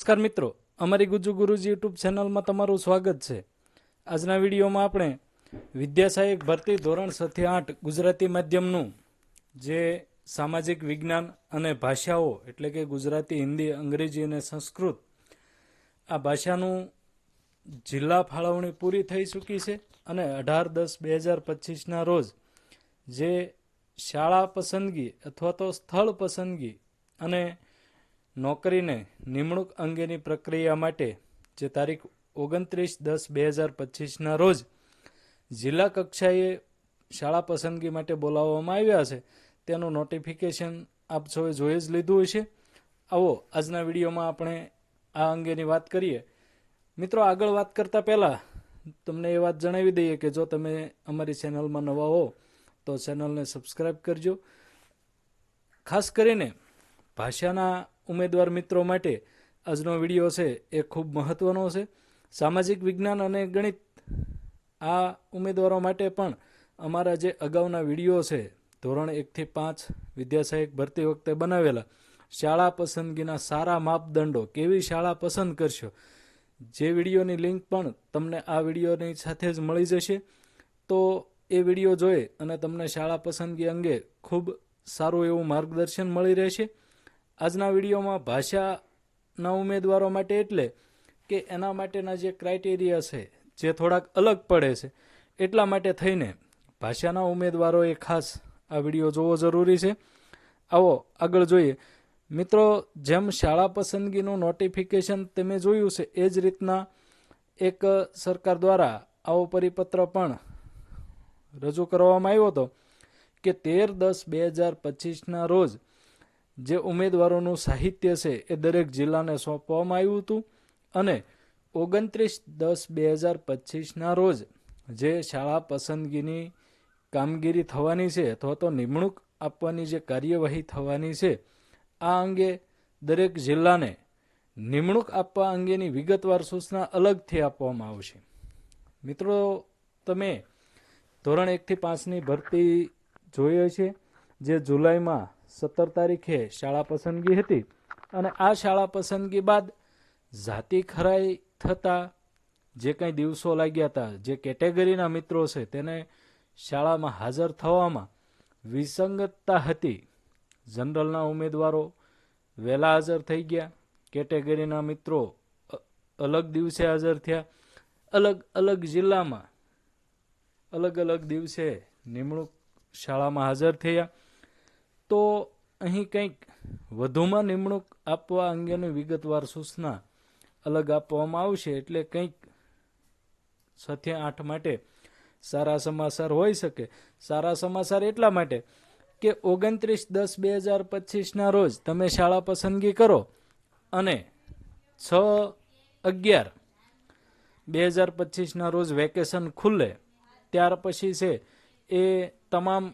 નમસ્કાર મિત્રો, અમારી ગુજુ ગુરુજી યુટ્યુબ ચેનલમાં તમારું સ્વાગત છે. આજના વિડીયોમાં આપણે વિદ્યાસહાયક ભરતી ધોરણ સથી આઠ ગુજરાતી માધ્યમનું જે સામાજિક વિજ્ઞાન અને ભાષાઓ, એટલે કે ગુજરાતી, હિન્દી, અંગ્રેજી અને સંસ્કૃત, આ ભાષાનું જિલ્લા ફાળવણી પૂરી થઈ ચૂકી છે અને અઢાર દસ બે હજાર પચીસના રોજ જે શાળા પસંદગી અથવા તો સ્થળ પસંદગી અને નોકરીને નિમણૂક અંગેની પ્રક્રિયા માટે જે તારીખ ઓગણત્રીસ દસ બે હજાર પચીસના રોજ જિલ્લા કક્ષાએ શાળા પસંદગી માટે બોલાવવામાં આવ્યા છે, તેનું નોટિફિકેશન આપ સૌએ જોઈ જ લીધું હશે. આવો, આજના વિડીયોમાં આપણે આ અંગેની વાત કરીએ. મિત્રો, આગળ વાત કરતાં પહેલાં તમને એ વાત જણાવી દઈએ કે જો તમે અમારી ચેનલમાં નવા હો, તો ચેનલને સબસ્ક્રાઈબ કરજો. ખાસ કરીને ભાષાના ઉમેદવાર મિત્રો માટે આજનો વીડિયો છે એ ખૂબ મહત્વનો છે. સામાજિક વિજ્ઞાન અને ગણિત આ ઉમેદવારો માટે પણ અમારા જે અગાઉના વીડિયો છે, ધોરણ એકથી પાંચ વિદ્યાસહાયક ભરતી વખતે બનાવેલા, શાળા પસંદગીના સારા માપદંડો કેવી શાળા પસંદ કરશો? જે વિડીયોની લિંક પણ તમને આ વિડીયોની સાથે જ મળી જશે. તો એ વીડિયો જોઈ અને તમને શાળા પસંદગી અંગે ખૂબ સારું એવું માર્ગદર્શન મળી રહેશે. આજના વિડીયોમાં ભાષાના ઉમેદવારો માટે એટલે કે એના માટેના જે ક્રાઇટેરિયા છે, જે થોડાક અલગ પડે છે, એટલા માટે થઈને ભાષાના ઉમેદવારોએ ખાસ આ વીડિયો જોવો જરૂરી છે. આવો આગળ જોઈએ. મિત્રો, જેમ શાળા પસંદગીનું નોટિફિકેશન તમે જોયું છે, એ જ રીતના એક સરકાર દ્વારા આવો પરિપત્ર પણ રજૂ કરવામાં આવ્યો હતો કે તેર દસ બે હજાર પચીસના રોજ જે ઉમેદવારોનું સાહિત્ય છે એ દરેક જિલ્લાને સોંપવામાં આવ્યું હતું અને ઓગણત્રીસ દસ બે હજાર પચીસના રોજ જે શાળા પસંદગીની કામગીરી થવાની છે અથવા તો નિમણૂક આપવાની જે કાર્યવાહી થવાની છે, આ અંગે દરેક જિલ્લાને નિમણૂક આપવા અંગેની વિગતવાર સૂચના અલગથી આપવામાં આવશે. મિત્રો, તમે ધોરણ એકથી પાંચની ભરતી જોઈએ છે જે જુલાઈમાં સત્તર તારીખે શાળા પસંદગી હતી અને આ શાળા પસંદગી બાદ જાતિ ખરાઈ થતા જે કંઈ દિવસો લાગ્યા હતા, જે કેટેગરીના મિત્રો છે, તેને શાળામાં હાજર થવામાં વિસંગતતા હતી. જનરલના ઉમેદવારો વહેલા હાજર થઈ ગયા. કેટેગરીના મિત્રો અલગ દિવસે હાજર થયા. અલગ અલગ જિલ્લામાં અલગ અલગ દિવસે નિમણૂક શાળામાં હાજર થયા. તો અહીં કંઈક વધુમાં નિમણૂક આપવા અંગેની વિગતવાર સૂચના અલગ આપવામાં આવશે એટલે કંઈક સાથે આઠ માટે સારા સમાચાર હોઈ શકે. સારા સમાચાર એટલા માટે કે ઓગણત્રીસ દસ બે હજાર પચીસના રોજ તમે શાળા પસંદગી કરો અને છ અગિયાર બે હજાર પચીસના રોજ વેકેશન ખુલ્લે ત્યાર પછી છે એ તમામ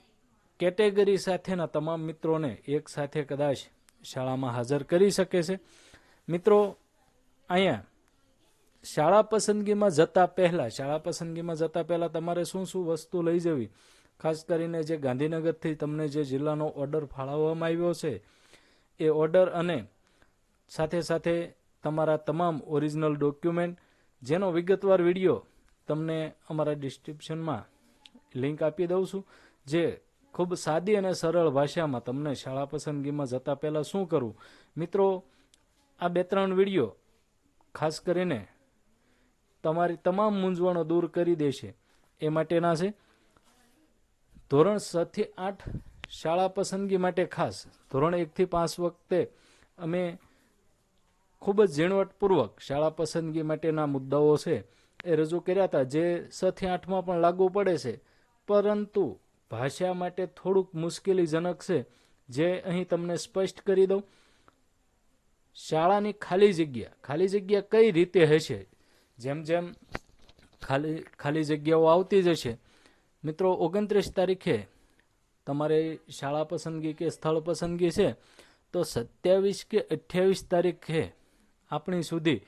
કેટેગરી સાથેના તમામ મિત્રોને એક સાથે કદાચ શાળામાં હાજર કરી શકે છે. મિત્રો, અહીંયા શાળા પસંદગીમાં જતા પહેલાં, શાળા પસંદગીમાં જતા પહેલાં તમારે શું શું વસ્તુ લઈ જવી? ખાસ કરીને જે ગાંધીનગરથી તમને જે જિલ્લાનો ઓર્ડર ફાળવવામાં આવ્યો છે, એ ઓર્ડર અને સાથે સાથે તમારા તમામ ઓરિજિનલ ડોક્યુમેન્ટ, જેનો વિગતવાર વીડિયો તમને અમારા ડિસ્ક્રિપ્શનમાં લિંક આપી દઉં છું, જે ખૂબ સાદી અને સરળ ભાષામાં તમને શાળા પસંદગીમાં જતા પહેલાં શું કરવું મિત્રો, આ બે ત્રણ વીડિયો ખાસ કરીને તમારી તમામ મૂંઝવણો દૂર કરી દેશે. એ માટેના છે. ધોરણ છથી આઠ શાળા પસંદગી માટે ખાસ. ધોરણ એકથી પાંચ વખતે અમે ખૂબ જ ઝીણવટપૂર્વક શાળા પસંદગી માટેના મુદ્દાઓ છે એ રજૂ કર્યા હતા. જે છથી આઠમાં પણ લાગુ પડે છે. પરંતુ ભાષા માટે થોડુંક મુશ્કેલીજનક છે, જે અહીં તમને સ્પષ્ટ કરી દઉં. શાળાની ખાલી જગ્યા. ખાલી જગ્યા કઈ રીતે હશે? જેમ જેમ ખાલી ખાલી જગ્યાઓ આવતી જશે. મિત્રો, ઓગણત્રીસ તારીખે તમારે શાળા પસંદગી કે સ્થળ પસંદગી છે, તો સત્યાવીસ કે અઠ્યાવીસ તારીખે આપણી સુધી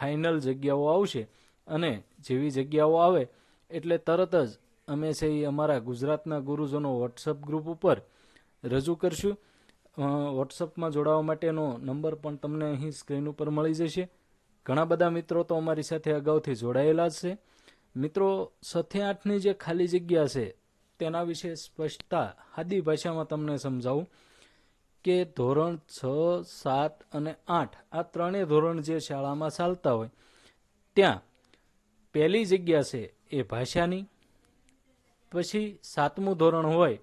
ફાઇનલ જગ્યાઓ આવશે. અને જેવી જગ્યાઓ આવે, એટલે તરત જ અમે છે એ અમારા ગુજરાતના ગુરુજનો વોટ્સઅપ ગ્રુપ ઉપર રજૂ કરશું. વોટ્સઅપમાં જોડાવા માટેનો નંબર પણ તમને અહીં સ્ક્રીન ઉપર મળી જશે. ઘણા બધા મિત્રો તો અમારી સાથે અગાઉથી જોડાયેલા જ છે. મિત્રો સથી આઠની જે ખાલી જગ્યા છે, તેના વિશે સ્પષ્ટતા હાદી ભાષામાં તમને સમજાવું કે ધોરણ છ, સાત અને આઠ, આ ત્રણેય ધોરણ જે શાળામાં ચાલતા હોય, ત્યાં પહેલી જગ્યા છે એ ભાષાની પછી સાતમું ધોરણ હોય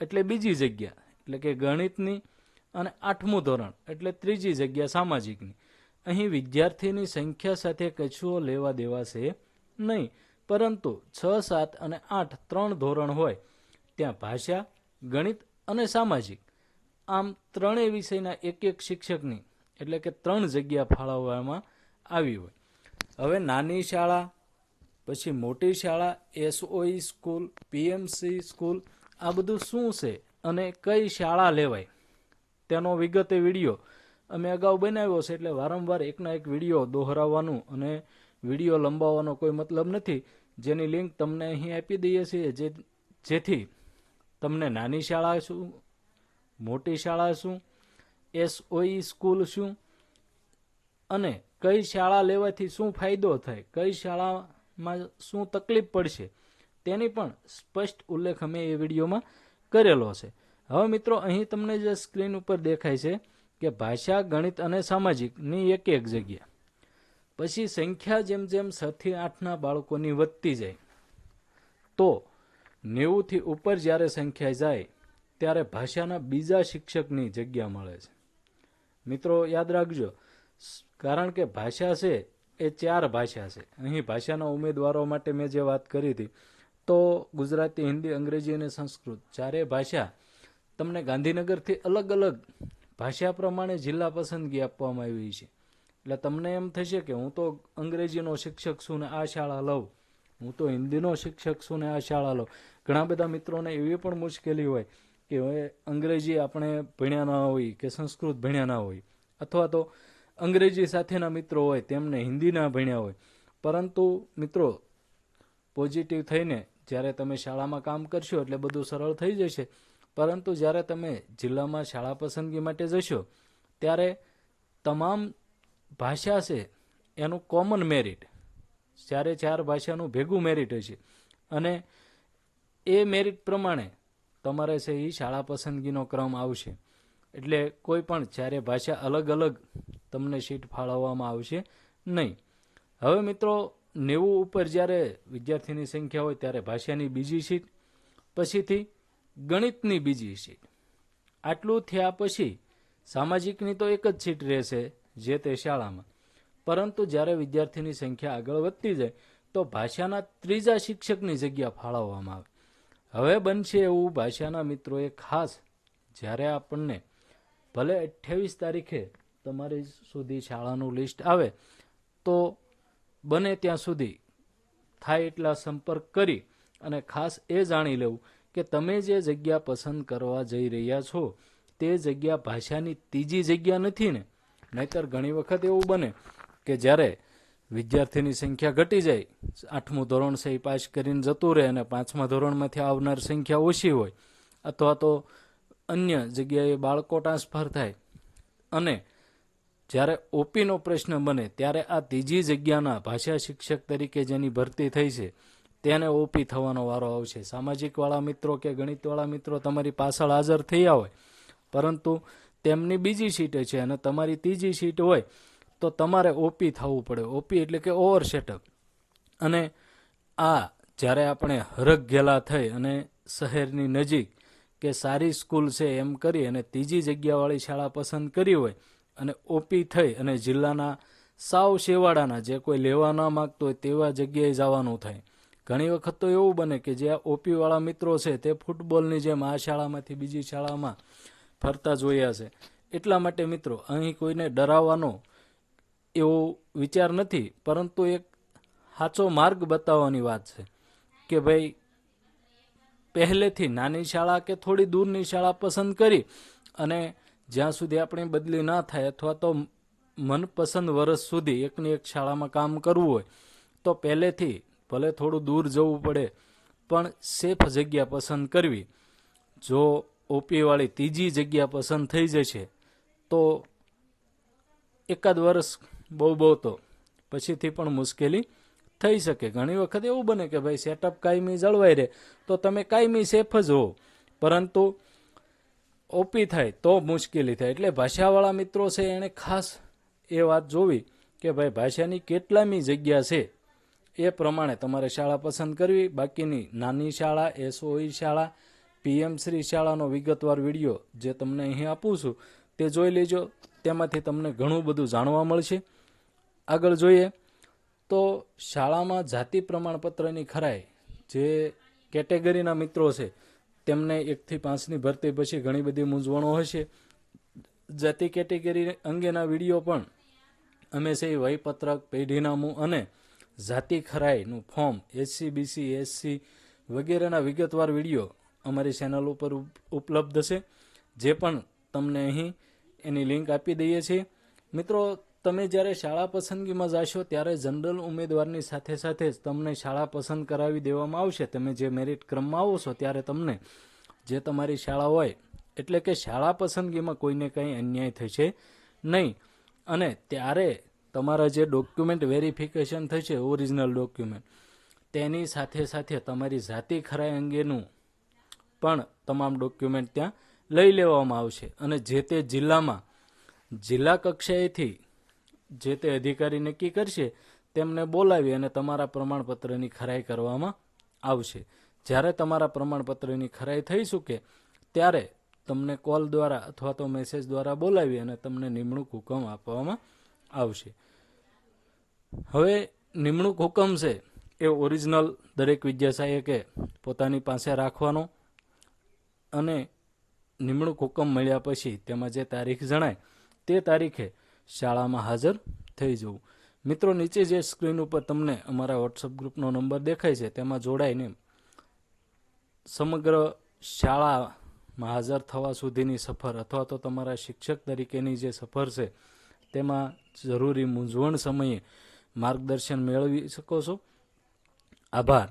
એટલે બીજી જગ્યા, એટલે કે ગણિતની અને આઠમું ધોરણ, એટલે ત્રીજી જગ્યા સામાજિકની. અહીં વિદ્યાર્થીની સંખ્યા સાથે કશુઓ લેવા દેવા છે નહીં, પરંતુ છ, સાત અને આઠ ત્રણ ધોરણ હોય, ત્યાં ભાષા, ગણિત અને સામાજિક. આમ ત્રણેય વિષયના એક એક શિક્ષકની, એટલે કે ત્રણ જગ્યા ફાળવવામાં આવી હોય. હવે નાની શાળા પછી મોટી શાળા, એસઓઈ સ્કૂલ, પીએમસી સ્કૂલ, આ બધું શું છે અને કઈ શાળા લેવાય? તેનો વિગતે વીડિયો અમે અગાઉ બનાવ્યો છે એટલે વારંવાર એકના એક વીડિયો દોહરાવવાનું અને વીડિયો લંબાવવાનો કોઈ મતલબ નથી. જેની લિંક તમને અહીં આપી દઈએ છીએ, જે જેથી તમને નાની શાળા શું, મોટી શાળા શું, એસઓઈ સ્કૂલ શું અને કઈ શાળા લેવાથી શું ફાયદો થાય, કઈ શાળામાં શું તકલીફ પડશે તેની પણ સ્પષ્ટ ઉલ્લેખ અમે એ વિડીયોમાં કરેલો છે. હવે મિત્રો, અહીં તમને જે સ્ક્રીન ઉપર દેખાય છે કે ભાષા, ગણિત અને સામાજિકની એક એક જગ્યા. પછી સંખ્યા જેમ જેમ છથી આઠના બાળકોની વધતી જાય, તો નેવુંથી ઉપર જ્યારે સંખ્યા જાય, ત્યારે ભાષાના બીજા શિક્ષકની જગ્યા મળે છે. મિત્રો, યાદ રાખજો, કારણ કે ભાષા છે એ ચાર ભાષા છે. અહીં ભાષાના ઉમેદવારો માટે મેં જે વાત કરી હતી, તો ગુજરાતી, હિન્દી, અંગ્રેજી અને સંસ્કૃત ચારે ભાષા તમને ગાંધીનગરથી અલગ અલગ ભાષા પ્રમાણે જિલ્લા પસંદગી આપવામાં આવી છે. એટલે તમને એમ થશે કે હું તો અંગ્રેજીનો શિક્ષક છું ને આ શાળા લઉં, હું તો હિન્દીનો શિક્ષક છું ને આ શાળા લઉં. ઘણા બધા મિત્રોને એવી પણ મુશ્કેલી હોય કે હવે અંગ્રેજી આપણે ભણ્યા ના હોય કે સંસ્કૃત ભણ્યા ના હોય, અથવા તો અંગ્રેજી સાથેના મિત્રો હોય, તેમને હિન્દી ના ભણ્યા હોય. પરંતુ મિત્રો પોઝિટિવ થઈને જ્યારે તમે શાળામાં કામ કરશો એટલે બધું સરળ થઈ જશે. પરંતુ જ્યારે તમે જિલ્લામાં શાળા પસંદગી માટે જશો, ત્યારે તમામ ભાષા છે એનું કોમન મેરિટ ચારે ચાર ભાષાનું ભેગું મેરિટ હશે. અને એ મેરિટ પ્રમાણે તમારે છે એ શાળા પસંદગીનો ક્રમ આવશે. એટલે કોઈ પણ જ્યારે ભાષા અલગ અલગ તમને સીટ ફાળવવામાં આવશે, નહીં. હવે મિત્રો, નેવું ઉપર જ્યારે વિદ્યાર્થીની સંખ્યા હોય ત્યારે ભાષાની બીજી સીટ પછીથી ગણિતની બીજી સીટ આટલું થયા પછી સામાજિકની તો એક જ સીટ રહેશે, જે તે શાળામાં. પરંતુ જ્યારે વિદ્યાર્થીની સંખ્યા આગળ વધતી જાય, તો ભાષાના ત્રીજા શિક્ષકની જગ્યા ફાળવવામાં આવે. હવે બનશે એવું ભાષાના મિત્રોએ ખાસ જ્યારે આપણને ભલે અઠ્યાવીસ તારીખે તમારી સુધી શાળાનું લિસ્ટ આવે, તો બને ત્યાં સુધી થાય એટલા સંપર્ક કરી અને ખાસ એ જાણી લેવું કે તમે જે જગ્યા પસંદ કરવા જઈ રહ્યા છો, તે જગ્યા ભાષાની ત્રીજી જગ્યા નથી ને? નહીતર ઘણી વખત એવું બને કે જ્યારે વિદ્યાર્થીની સંખ્યા ઘટી જાય, આઠમું ધોરણ છે પાસ કરીને જતું રહે અને પાંચમા ધોરણમાંથી આવનાર સંખ્યા ઓછી હોય, અથવા તો અન્ય જગ્યાએ બાળકો ટ્રાન્સફર થાય અને જ્યારે ઓપીનો પ્રશ્ન બને ત્યારે આ ત્રીજી જગ્યાના ભાષા શિક્ષક તરીકે જેની ભરતી થઈ છે, તેને ઓપી થવાનો વારો આવશે. સામાજિકવાળા મિત્રો કે ગણિતવાળા મિત્રો તમારી પાછળ હાજર થયા હોય, પરંતુ તેમની બીજી સીટ છે અને તમારી ત્રીજી સીટ હોય, તો તમારે ઓપી થવું પડે. ઓપી એટલે કે ઓવર સેટઅપ. અને આ જ્યારે આપણે હરખ ઘેલા થઈ અને શહેરની નજીક કે સારી સ્કૂલ છે એમ કરી અને ત્રીજી જગ્યાવાળી શાળા પસંદ કરી હોય અને ઓપી થઈ અને જિલ્લાના સાવ શેવાડાના જે કોઈ લેવા ના માગતો હોય તેવા જગ્યાએ જવાનું થાય. ઘણી વખત તો એવું બને કે જે આ ઓપીવાળા મિત્રો છે તે ફૂટબોલની જેમ આ શાળામાંથી બીજી શાળામાં ફરતા જોયા છે. એટલા માટે મિત્રો, અહીં કોઈને ડરાવવાનો એવો વિચાર નથી, પરંતુ એક સાચો માર્ગ બતાવવાની વાત છે કે ભાઈ પહેલેથી નાની શાળા કે થોડી દૂરની શાળા પસંદ કરી અને જ્યાં સુધી આપણી બદલી ના થાય અથવા તો મનપસંદ વર્ષ સુધી એકની એક શાળામાં કામ કરવું હોય, તો પહેલેથી ભલે થોડું દૂર જવું પડે, પણ સેફ જગ્યા પસંદ કરવી. જો ઓપીવાળી ત્રીજી જગ્યા પસંદ થઈ જશે, તો એકાદ વર્ષ બહુ બહુ તો પછીથી પણ મુશ્કેલી થઈ શકે. ઘણી વખત એવું બને કે ભાઈ સેટઅપ કાયમી જળવાઈ રહે. તો તમે કાયમી સેફ જ હો. પરંતુ ઓપી થાય તો મુશ્કેલી થાય. એટલે ભાષાવાળા મિત્રો છે એણે ખાસ એ વાત જોવી કે ભાઈ ભાષાની કેટલામી જગ્યા છે એ પ્રમાણે તમારે શાળા પસંદ કરવી. બાકીની નાની શાળા, એસઓઈ શાળા, પીએમ શ્રી શાળાનો વિગતવાર વીડિયો જે તમને અહીં આપું છું તે જોઈ લેજો. તેમાંથી તમને ઘણું બધું જાણવા મળશે. આગળ જોઈએ. તો શાળામાં જાતિ પ્રમાણપત્રની ખરાઈ જે કેટેગરીના મિત્રો છે, તેમને એકથી પાંચની ભરતી પછી ઘણી બધી મૂંઝવણો હશે. જાતિ કેટેગરી અંગેના વીડિયો પણ અમે છે એ વહીપત્રક પેઢીનામું અને જાતિ ખરાઈનું ફોર્મ એસસી બીસી એસસી વગેરેના વિગતવાર વીડિયો અમારી ચેનલ ઉપર ઉપ- ઉપલબ્ધ છે. જે પણ તમને અહીં એની લિંક આપી દઈએ છીએ. મિત્રો તમે જ્યારે શાળા પસંદગીમાં જાશો, ત્યારે જનરલ ઉમેદવારની સાથે સાથે જ તમને શાળા પસંદ કરાવી દેવામાં આવશે. તમે જે મેરિટ ક્રમમાં આવો છો, ત્યારે તમને જે તમારી શાળા હોય, એટલે કે શાળા પસંદગીમાં કોઈને કંઈ અન્યાય થશે નહીં. અને ત્યારે તમારા જે ડોક્યુમેન્ટ વેરિફિકેશન થશે ઓરિજિનલ ડોક્યુમેન્ટ તેની સાથે સાથે તમારી જાતિ ખરાઈ અંગેનું પણ તમામ ડોક્યુમેન્ટ ત્યાં લઈ લેવામાં આવશે. અને જે તે જિલ્લામાં, જિલ્લા કક્ષાએથી જે તે અધિકારી નક્કી કરશે તેમને બોલાવી અને તમારા પ્રમાણપત્રની ખરાઈ કરવામાં આવશે. જ્યારે તમારા પ્રમાણપત્રની ખરાઈ થઈ શકે, ત્યારે તમને કોલ દ્વારા અથવા તો મેસેજ દ્વારા બોલાવી અને તમને નિમણૂક હુકમ આપવામાં આવશે. હવે નિમણૂક હુકમ છે એ ઓરિજિનલ દરેક વિદ્યાસહાયકે પોતાની પાસે રાખવાનો અને નિમણૂક હુકમ મળ્યા પછી તેમાં જે તારીખ જણાય તે તારીખે શાળામાં હાજર થઈ જવું. મિત્રો, નીચે જે સ્ક્રીન ઉપર તમને અમારા વોટ્સઅપ ગ્રુપનો નંબર દેખાય છે, તેમાં જોડાઈને સમગ્ર શાળામાં હાજર થવા સુધીની સફર અથવા તો તમારા શિક્ષક તરીકેની જે સફર છે, તેમાં જરૂરી મૂંઝવણ સમયે માર્ગદર્શન મેળવી શકો છો. આભાર.